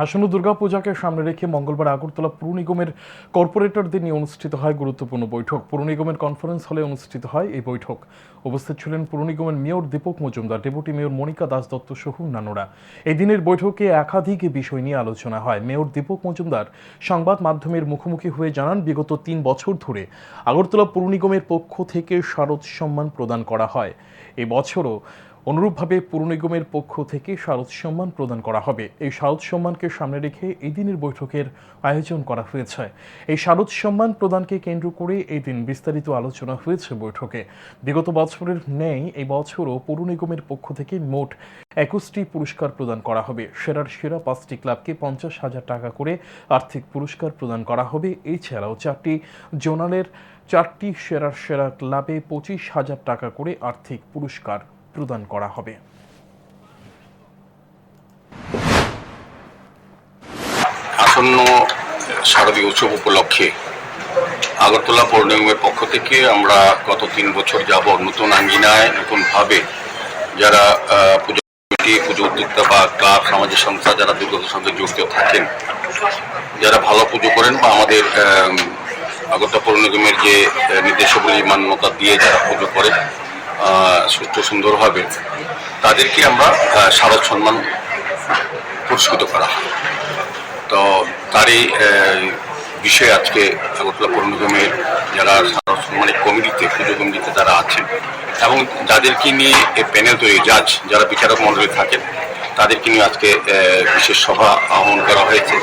আসন্ন দুর্গাপূজাকে সামনে রেখে মঙ্গলবার আগরতলা পুর নিগমের কর্পোরেটরদের নিয়ে অনুষ্ঠিত হয় গুরুত্বপূর্ণ বৈঠক। পুর নিগমের কনফারেন্স হলে অনুষ্ঠিত হয় এই বৈঠক। উপস্থিত ছিলেন পুর নিগমের mayor Dipak Majumdar deputy mayor Monika Das Dutta সহ অন্যান্যরা। এই দিনের বৈঠকে একাধিক বিষয় নিয়ে আলোচনা হয়। মেয়র দীপক মজুমদার সংবাদ মাধ্যমের মুখোমুখি হয়ে জানান, বিগত তিন বছর ধরে আগরতলা পুর নিগমের পক্ষ থেকে শারদ সম্মান প্রদান করা হয়। এই বছরও অনুরূপভাবে পুর নিগমের পক্ষ থেকে শারদ সম্মান প্রদান করা হবে। এই শারদ সম্মানকে সামনে রেখে এই দিনের বৈঠকের আয়োজন করা হয়েছে। এই শারদ সম্মান প্রদানকে কেন্দ্র করে এই দিন বিস্তারিত আলোচনা হয়েছে বৈঠকে। বিগত বছরের ন্যায় এই বছরও পুর নিগমের পক্ষ থেকে মোট একুশটি পুরস্কার প্রদান করা হবে। সেরার সেরা পাঁচটি ক্লাবকে পঞ্চাশ হাজার টাকা করে আর্থিক পুরস্কার প্রদান করা হবে। এছাড়াও চারটি জোনালের চারটি সেরার সেরা ক্লাবে পঁচিশ হাজার টাকা করে আর্থিক পুরস্কার প্রদান করা হবে। আসন্ন শারদীয় উৎসব উপলক্ষে আগরতলা পৌর নিগমের পক্ষ থেকে আমরা গত তিন বছর যাব নতুন আঙ্গিনায় নতুনভাবে যারা পুজো কমিটি পুজো উদ্যোক্তা বা ক্লাব সামাজিক সংস্থা যারা দুর্গাপুজোর সঙ্গে জড়িত থাকেন যারা ভালো পুজো করেন বা আমাদের আম, আগরতলা পৌর নিগমের যে নির্দেশাবলী মান্যতা দিয়ে যারা পুজো করে আহ, সুস্থ সুন্দরভাবে তাদেরকে আমরা শারদ সম্মান পুরস্কৃত করা তো তারই বিষয়ে আজকে আগরতলা পৌর নিগমের যারা সারা সম্মানিত কমিটিতে, পুজো কমিটিতে যারা আছেন এবং যাদেরকে নিয়ে প্যানেল তৈরি জাজ যারা বিচারক মণ্ডলী থাকেন, তাদেরকে নিয়ে আজকে বিশেষ সভা আহ্বান করা হয়েছে।